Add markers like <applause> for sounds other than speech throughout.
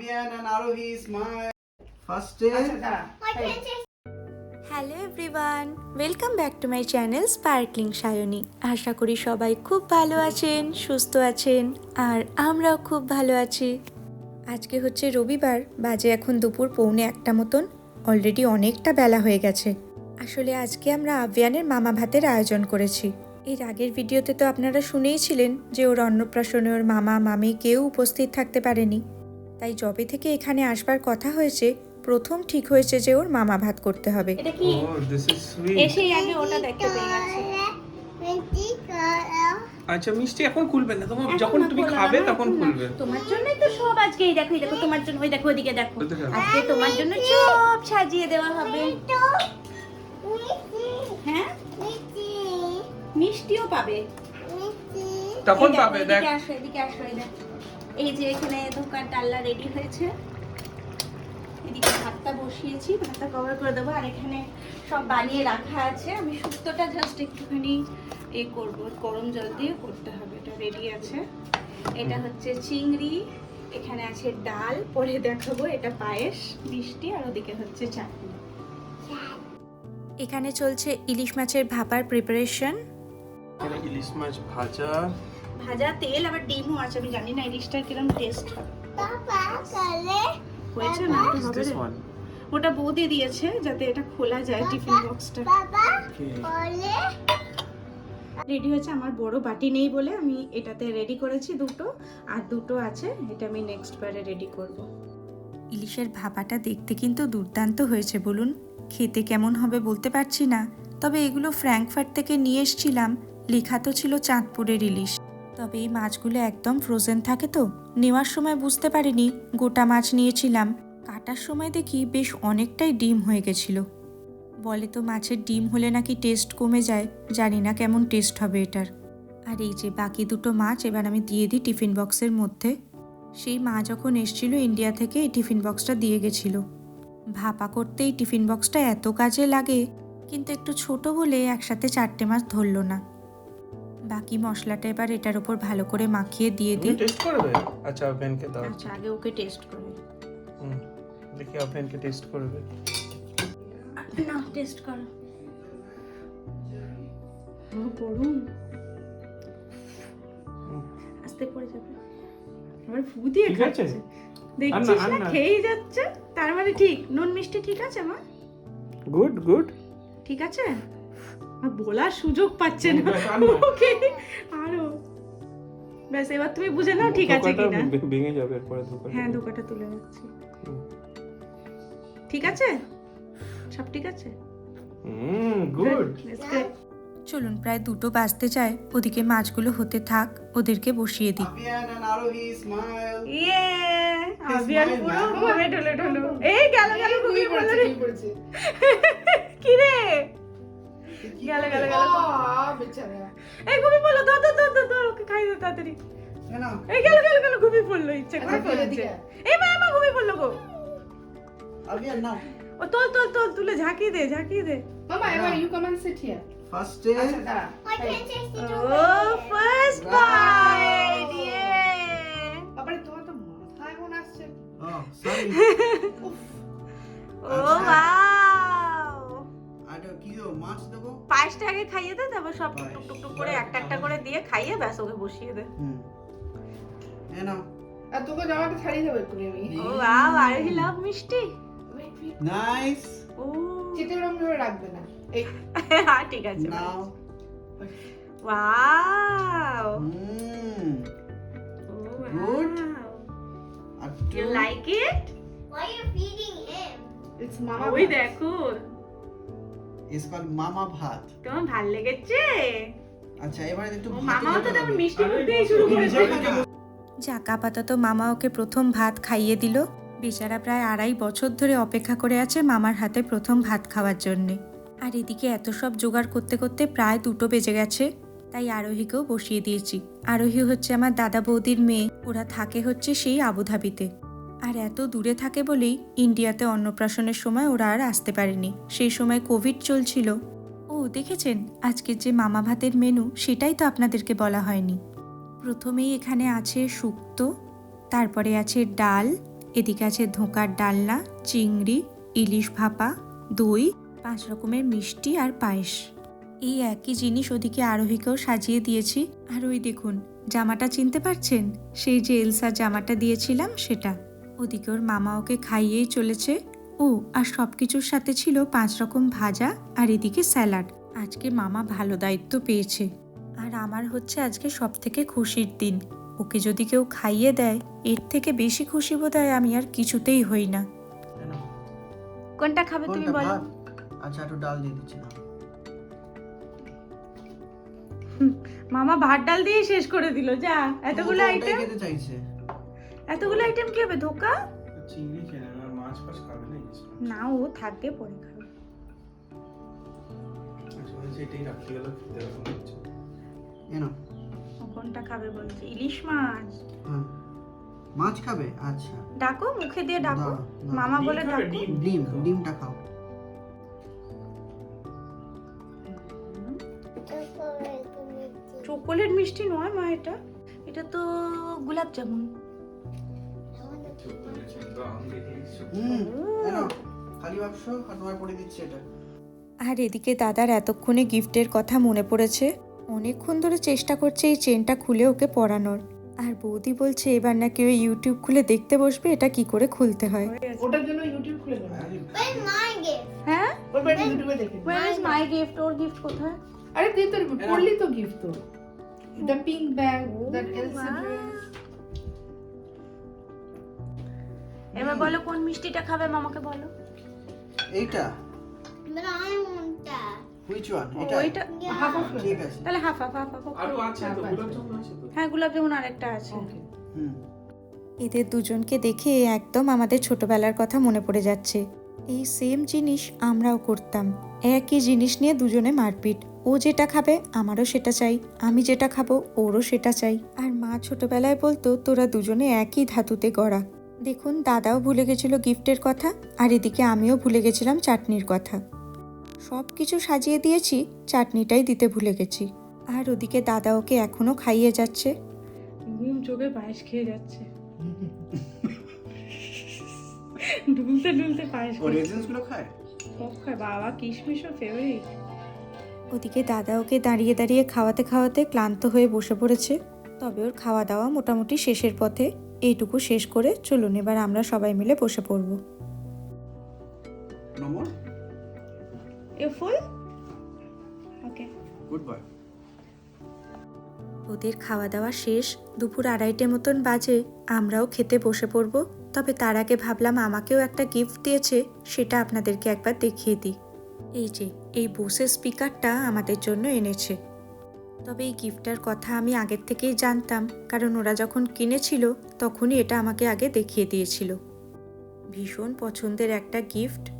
Avian and Arohi smile. First day. Hello everyone welcome back to my channel sparkling Sayani আশা করি সবাই খুব ভালো আছেন সুস্থ আছেন আর আমরাও খুব ভালো আছি। আজকে হচ্ছে রবিবার বাজে এখন দুপুর পৌনে একটা মতন। অলরেডি অনেকটা বেলা হয়ে গেছে। আসলে আজকে আমরা আভিয়ানের মামা ভাতের আয়োজন করেছি। এর আগের ভিডিওতে তো আপনারা শুনেইছিলেন যে ওর অন্নপ্রাশনে ওর মামা মামি কেউ উপস্থিত থাকতে পারেনি। তাই যবে থেকে এখানে আসবার কথা হয়েছে প্রথম ঠিক হয়েছে যে ওর মামা ভাত করতে হবে। এটা কি? Oh. এসেই আগে ওটা দেখতে পেয়ে গেছে। আচ্ছা মিষ্টি এখন খুলবে না। তোমার যখন তুমি খাবে তখন খুলবে। তোমার জন্যই তো সব আজকে এই দেখো এই দেখো তোমার জন্য ওই দেখো ওদিকে দেখো। আজকে তোমার জন্য সব সাজিয়ে দেওয়া হবে। হ্যাঁ? মিষ্টিও পাবে। তখন পাবে দেখ এদিকে আসো এদিকে আসো এই দেখো। এই যে এখানে দোকান ডাল্লা রেডি হয়েছে। এদিকে ভাতটা বসিয়েছি ভাতটা কভার করে দেবো। আর এখানে সব বানিয়ে রাখা আছে। আমি শুক্তোটা জাস্ট একটুখানি এ করব গরম জল দিয়ে করতে হবে। এটা রেডি আছে। এটা হচ্ছে চিংড়ি এখানে আছে ডাল পরে দেখাবো। এটা পায়েস মিষ্টি আর ওদিকে হচ্ছে চাটনি। এখানে চলছে ইলিশ মাছের ভাপার প্রিপারেশন এখানে ইলিশ মাছ ভাজা ভাজা তেল আবার ডিমও আছে আমি জানি না ইলিশটার কিরম টেস্ট হয়েছে না? ওটা বৌদি দিয়েছে যাতে এটা খোলা যায় টিফিন বক্সটা। রেডি হয়েছে আমার বড় বাটি নেই বলে আমি এটাতে রেডি করেছি দুটো আর দুটো আছে এটা আমি নেক্সট বারে রেডি করব। ইলিশের ভাপাটা দেখতে কিন্তু দুর্দান্ত হয়েছে বলুন। খেতে কেমন হবে বলতে পারছি না তবে এগুলো ফ্র্যাঙ্কফার্ট থেকে নিয়ে এসছিলাম লেখা তো ছিল চাঁদপুরের ইলিশ। তবে এই মাছগুলো একদম ফ্রোজেন থাকে তো। নেওয়ার সময় বুঝতে পারিনি, গোটা মাছ নিয়েছিলাম। কাটার সময় দেখি বেশ অনেকটাই ডিম হয়ে গেছিল। বলে তো মাছের ডিম হলে নাকি টেস্ট কমে যায়, জানি না কেমন টেস্ট হবে এটার। আর এই যে বাকি দুটো মাছ এবার আমি দিয়ে দিই টিফিন বক্সের মধ্যে। সেই মা যখন এসছিল ইন্ডিয়া থেকে এই টিফিন বক্সটা দিয়ে গেছিল। ভাপা করতে এই টিফিন বক্সটা এত কাজে লাগে, কিন্তু একটু ছোট বলে একসাথে চারটে মাছ ধরলো না। বাকি মশলাটা এবার এটার উপর ভালো করে মাখিয়ে দিয়ে দিই টেস্ট করবে? আচ্ছা ওভেনকে দাও। আচ্ছা আগে ওকে টেস্ট করে হুম দেখি ওভেনকে টেস্ট করবে। না টেস্ট করো। ও পড়ুন আস্তে পড়ে যাবে। আবার ফু দিয়ে আছে? খাচ্ছে। দেখছিস না। খেয়েই যাচ্ছে। তার মানে ঠিক নুন মিষ্টি ঠিক আছে মা? গুড গুড ঠিক আছে? আর বলার সুযোগ পাচ্ছে না। ওকে আরও। ব্যাস এবার তুমি বুঝে নাও ঠিক আছে কিনা। ভেঙে যাবে এরপরে ধোকাটা। হ্যাঁ ধোকাটা তুলে যাচ্ছি। ঠিক আছে? সব ঠিক আছে? হুম গুড চলুন প্রায় দুটো বাজতে চায় ওদিকে মাছগুলো হতে থাক ওদেরকে বসিয়ে দিই. ইয়ে এই গেল গেল ঘুমিয়ে পড়ল <laughs> কি রে? গেল গেল গেল। এই ঘুমিয়ে পড়ল ধর ধর ধর ধর ধর ওকে খাই দে তাড়াতাড়ি। You know, এই গেল গেল গেল ঘুমিয়ে পড়ল ইচ্ছে করে পড়েছে এই মা মা ঘুমিয়ে পড়ল গো। Avian now. ও তোল তোল তোল তুলে ঝাঁকি দে ঝাঁকি দে। Mama, Emma, you come and sit here. First day. আচ্ছা, দাঁড়া। ও ফার্স্ট বাইট ইয়ে তোমার তো আসছে। <laughs> ও কি দেবো মাছ দেবো? পায়েসটা আগে খাইয়ে দে তারপর সব টুক টুক টুক টুক করে একটা একটা করে দিয়ে খাইয়ে ব্যাস ওকে বসিয়ে দে। হুম। এ আর তোকে জামাটা ছাড়িয়ে দেবো একটু আমি। ও ওয়াও লাভ মিষ্টি. নাইস। ও। ওরম ভাবে রাখবে না। এই, <laughs> হ্যাঁ ঠিক আছে নাও। ওয়াও। হুম। ও Good. Are you Why are you feeding him? it's mama ওই। দেখো। ইস কল মামা ভাত তোমার ভালো লেগেছে? আচ্ছা এবারে একটু মামাও তো তেমন মিষ্টি মুখ শুরু করেছে। যাক আপাতত মামা ওকে প্রথম ভাত খাইয়ে দিল। বেচারা প্রায় আড়াই বছর ধরে অপেক্ষা করে আছে মামার হাতে প্রথম ভাত খাওয়ার জন্যে। আর এদিকে এত সব জোগাড় করতে করতে প্রায় দুটো বেজে গেছে। তাই আরোহীকেও বসিয়ে দিয়েছি। আরোহী হচ্ছে আমার দাদা বৌদির মেয়ে। ওরা থাকে হচ্ছে সেই আবুধাবিতে। আর এত দূরে থাকে বলেই ইন্ডিয়াতে অন্নপ্রাশনের সময় ওরা আর আসতে পারেনি। সেই সময় কোভিড চলছিল। ও, দেখেছেন? আজকের যে মামা ভাতের মেনু, সেটাই তো আপনাদেরকে বলা হয়নি। প্রথমেই এখানে আছে শুক্তো, তারপরে আছে ডাল, এদিকে আছে ধোঁকার ডালনা, চিংড়ি, ইলিশ ভাপা, দই, পাঁচ রকমের মিষ্টি আর পায়েস। এই একই জিনিস ওদিকে আরোহীকেও সাজিয়ে দিয়েছি। আর ওই দেখুন, জামাটা চিনতে পারছেন? সেই যে এলসার জামাটা দিয়েছিলাম, সেটা। ওদিকে ওর মামা ওকে খাইয়েই চলেছে। ও আর সব কিছুর সাথে ছিল পাঁচ রকম ভাজা আর এদিকে স্যালাড। আজকে মামা ভালো দায়িত্ব পেয়েছে। আর আমার হচ্ছে আজকে সব থেকে খুশির দিন। ওকে যদি কেউ খাইয়ে দেয় এর থেকে বেশি খুশি বোধ হয় আমি আর কিছুতেই হই না। কোনটা খাবে তুমি বলো। আচ্ছা একটু ডাল দিয়ে দিচ্ছি মামা ভাত ডাল দিয়ে শেষ করে দিল যা এতগুলো আইটেম খেতে চাইছে। এতগুলো আইটেম কি হবে? ধোকা? চিংড়ি নেবে আর মাছ ফাছ খাবে না না ও থাকবে পরে খাবে। আচ্ছা এটাই রাখতে গেলে খেতে হচ্ছে এনো কোনটা খাবে বলছে? ইলিশ মাছ। হ্যাঁ। মাছ খাবে? আচ্ছা। ডাকো মুখে দিয়ে ডাকো। মামা বলে ডাকো। ডিম ডিম ডিমটা খাও। চকোলেট মিষ্টি নয় মা এটা। এটা তো গোলাপ জামুন। খালি ভাবছ আর তোমার পরে দিচ্ছি এটা। আর এদিকে দাদার এতক্ষণে গিফটের কথা মনে পড়েছে। অনেকক্ষণ ধরে চেষ্টা করছে এই চেনটা খুলে ওকে পরানোর। আর বৌদি বলছে এবার নাকি ওই ইউটিউব খুলে দেখতে বসবে এটা কি করে খুলতে হয়? ওটার জন্য ইউটিউব খুলে? হ্যাঁ? ওর বাড়ি ইউটিউবে দেখে নিবি। ইজ মাই গিফট ওর গিফট কোথায়? আরে তুই তোর পড়লি তো গিফট তো the pink bag that Elsa dress এবার বলো কোন মিষ্টিটা খাবে মামাকে বলো। এইটা? But I want that. Which one এটা ওইটা হাফ অফ ঠিক আছে। তাহলে হাফ হাফ হাফ হাফ আরও আছে তো গোলাপ জামুন আছে তো? হ্যাঁ গোলাপ জামুন আরেকটা আছে। হুম। এদের দুজনকে দেখে একদম আমাদের ছোটবেলার কথা মনে পড়ে যাচ্ছে। এই সেম জিনিস আমরাও করতাম। একই জিনিস নিয়ে দুজনে মারপিট। ও যেটা খাবে আমারও সেটা চাই। আমি যেটা খাব ওরও সেটা চাই। আর মা ছোটবেলায় বলতো তোরা দুজনে একই ধাতুতে গড়া। দেখুন দাদাও ভুলে গেছিল গিফটের কথা আর এদিকে আমিও ভুলে গেছিলাম চাটনির কথা। সব কিছু সাজিয়ে দিয়েছি চাটনিটাই দিতে ভুলে গেছি। আর ওদিকে দাদা ওকে এখনও খাইয়ে যাচ্ছে। ঘুম চোখে পায়েস খেয়ে যাচ্ছে। ডুলতে ডুলতে পায়েসগুলো খায়? সব খায় বাবা কিশমিশও ফেভারিট ওদিকে দাদা ওকে দাঁড়িয়ে দাঁড়িয়ে খাওয়াতে খাওয়াতে ক্লান্ত হয়ে বসে পড়েছে। তবে ওর খাওয়া দাওয়া মোটামুটি শেষের পথে। এইটুকু শেষ করে চলুন এবার আমরা সবাই মিলে বসে পড়ব। ওদের খাওয়া দাওয়া শেষ দুপুর আড়াইটে মতন বাজে আমরাও খেতে বসে পড়ব। তবে তার আগে ভাবলাম আমাকেও একটা গিফট দিয়েছে সেটা আপনাদেরকে একবার দেখিয়ে দিই। এই যে এই বোসের স্পিকারটা আমাদের জন্য এনেছে। তবে এই গিফটটার কথা আমি আগের থেকেই জানতাম, কারণ ওরা যখন কিনেছিল তখনই এটা আমাকে আগে দেখিয়ে দিয়েছিল। ভীষণ পছন্দের একটা গিফট।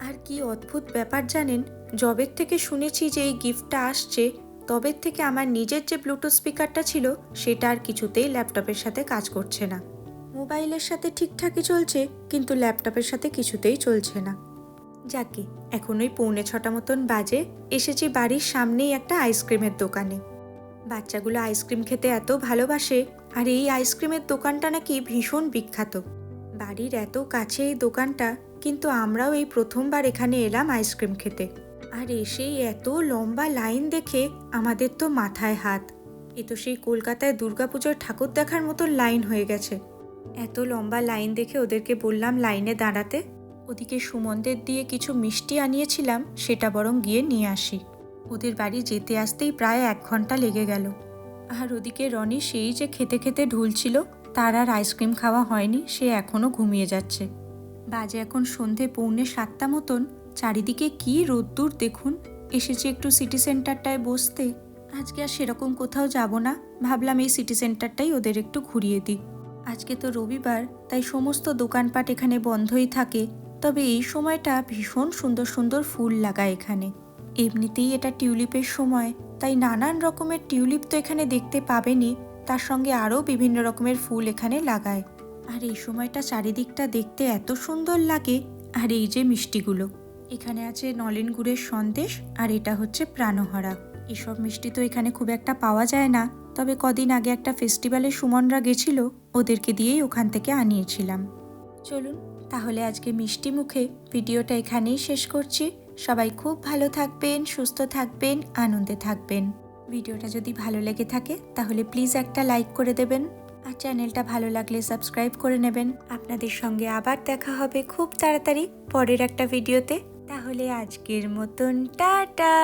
আর কি অদ্ভুত ব্যাপার জানেন জবের থেকে শুনেছি যে এই গিফটটা আসছে, তবের থেকে আমার নিজের যে ব্লুটুথ স্পিকারটা ছিল, সেটা আর কিছুতেই ল্যাপটপের সাথে কাজ করছে না। মোবাইলের সাথে ঠিকঠাকই চলছে, কিন্তু ল্যাপটপের সাথে কিছুতেই চলছে না। যাকে এখন ওই পৌনে ছটা মতন বাজে, এসেছি বাড়ির সামনেই একটা আইসক্রিমের দোকানে। বাচ্চাগুলো আইসক্রিম খেতে এত ভালোবাসে, আর এই আইসক্রিমের দোকানটা নাকি ভীষণ বিখ্যাত। বাড়ির এত কাছে এই দোকানটা, কিন্তু আমরাও এই প্রথমবার এখানে এলাম আইসক্রিম খেতে। আর এসেই এত লম্বা লাইন দেখে আমাদের তো মাথায় হাত। এ তো সেই কলকাতায় দুর্গাপুজোর ঠাকুর দেখার মতো লাইন হয়ে গেছে। এত লম্বা লাইন দেখে ওদেরকে বললাম লাইনে দাঁড়াতে। ওদিকে সুমনদের দিয়ে কিছু মিষ্টি আনিয়েছিলাম, সেটা বরং গিয়ে নিয়ে আসি। ওদের বাড়ি যেতে আসতেই প্রায় এক ঘণ্টা লেগে গেল। আর ওদিকে রনি সেই যে খেতে খেতে ঢুলছিল, তার আর আইসক্রিম খাওয়া হয়নি, সে এখনও ঘুমিয়ে যাচ্ছে। বাজে এখন সন্ধে পৌনে সাতটা মতন, চারিদিকে কি রোদ্দুর দেখুন। এসেছি একটু সিটি সেন্টারটায় বসতে। আজকে আর সেরকম কোথাও যাব না, ভাবলাম এই সিটি সেন্টারটাই ওদের একটু ঘুরিয়ে দিই। আজকে তো রবিবার, তাই সমস্ত দোকানপাট এখানে বন্ধই থাকে, তবে এই সময়টা ভীষণ সুন্দর সুন্দর ফুল লাগায় এখানে। এমনিতেই এটা টিউলিপের সময়, তাই নানান রকমের টিউলিপ তো এখানে দেখতে পাবেনই, তার সঙ্গে আরও বিভিন্ন রকমের ফুল এখানে লাগায়। আর এই সময়টা চারিদিকটা দেখতে এত সুন্দর লাগে, আর এই যে মিষ্টিগুলো। এখানে আছে নলেন গুড়ের সন্দেশ, আর এটা হচ্ছে প্রাণহরা। এসব মিষ্টি তো এখানে খুব একটা পাওয়া যায় না, তবে কদিন আগে একটা ফেস্টিভ্যালে সুমনরা গেছিল, ওদেরকে দিয়েই ওখান থেকে আনিয়েছিলাম। চলুন, তাহলে আজকে মিষ্টি মুখে ভিডিওটা এখানেই শেষ করছি। সবাই খুব ভালো থাকবেন, সুস্থ থাকবেন, আনন্দে থাকবেন। ভিডিওটা যদি ভালো লেগে থাকে, তাহলে প্লিজ একটা লাইক করে দেবেন। আর চ্যানেলটা ভালো লাগলে সাবস্ক্রাইব করে নেবেন। আপনাদের সঙ্গে আবার দেখা হবে খুব তাড়াতাড়ি পরের একটা ভিডিওতে। তাহলে আজকের মতন, টাটা!